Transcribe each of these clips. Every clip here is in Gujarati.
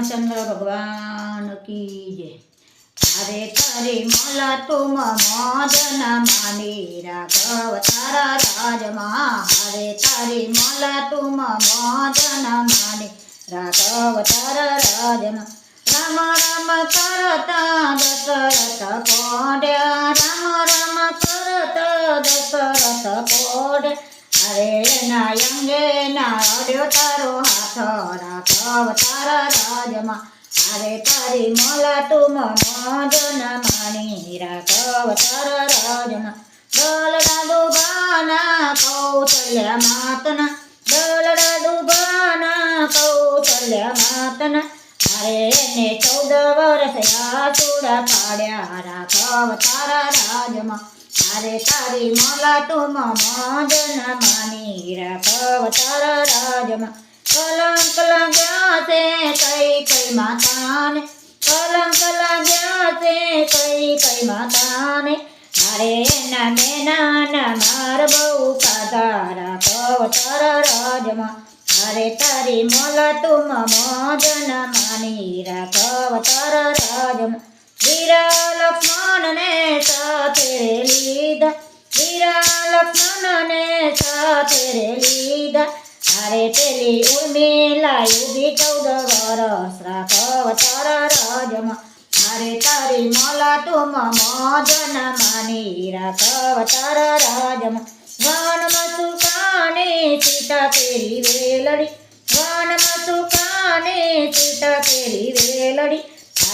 રામચંદ્ર ભગવાન કી જય. અરે તારી મલા તુમ મોદન માની રાઘવ તારા રાજમાં. હરે તારે મલા તુમ મોદન માની રાઘવ તારા રાજમાં. રામ રામ કરતા દશરથ પોડ્યા રામ રામ કરતા દશરથ પોડ અરે ના અંગે તારો હાથ રાઘવ તારા રાજમાં અરે તારી મોલા તુમ મોજન માણી રાઘવ તારા રાજમાં દલડા દુબાના કૌશલ્ય માતના. દલડા દુબાના કૌશલ્ય માતના. અરે એને ચૌદ વર્ષ આસુડા પાડ્યા રાઘવ તારા રાજમાં અરે તારી મલા તું મોજન માની રાઘવ તારા રાજમાં કલંક લાગ્યા છે કઈ કઈ માતાને. કલંક લાગ્યા છે કઈ કઈ માતાને. મારે એના મેનાના માર બહુ કાધારા રાઘવ તારા રાજમાં અરે તારી મોલા તું મોજન માની રાઘવ તારા રાજમાં વીરા લક્ષ્મણને સાથે લીધા. વીરા લક્ષ્મણને સાથે લીધા. અરે પેલી ઉર્મિલા ઊભી ચૌદ વરસ રાઘવ તારા રાજમાં. અરે તારી મોલા તુમ મોજન માની રાઘવ તારા રાજમાં. વનમાં સુકાને સીતા તેરી વેલડી. વનમાં સુકાને સીતા તેરી વેલડી.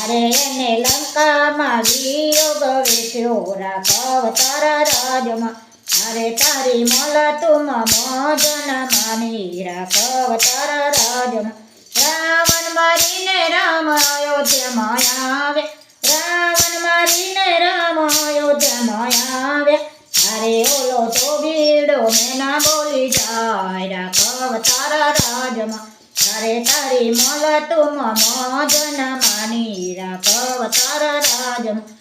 અરે એને લંકામાં વિયોગ વેઠ્યો રાઘવ તારા રાજમાં. અરે તારી મોલા તું મોજન માની રાખવ તારા રાજમાં. રાવણ મારીને રામ અયોધ્યામાં આવે. રાવણ મારીને રામ અયોધ્યામાં આવે. અરે ઓલો તો ભીડો મેના બોલી જાય રાખવ તારા રાજમાં. અરે તારી મોલા તું મોજન માની રાખવ તારા રાજમાં.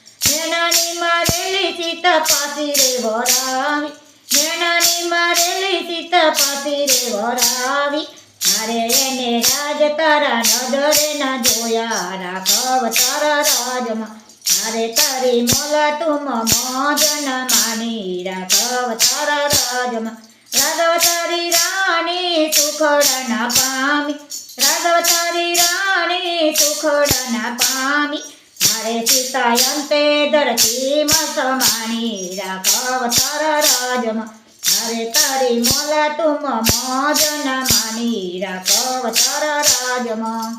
મેનાની મારેલી સીતા પાસી રે વરાવી. મેનાની મારેલી સીતા પાસી રે વરાવી. મારે એને રાજ તારા નજરે ના જોયા. રાખવ તારા રાજમાં. મારે તારી મોલા તુમ મોજન માની. રાખવ તારા રાજમાં. રાધવ તારી રાણી સુખડ ના પામી. રાધવ તારી રાણી મારે અંતે ધરતીમાં સમાણી રાઘવ તારા રાજમાં. અરે તારી મોલા તુમ મોજન માની રાઘવ તારા રાજમાં.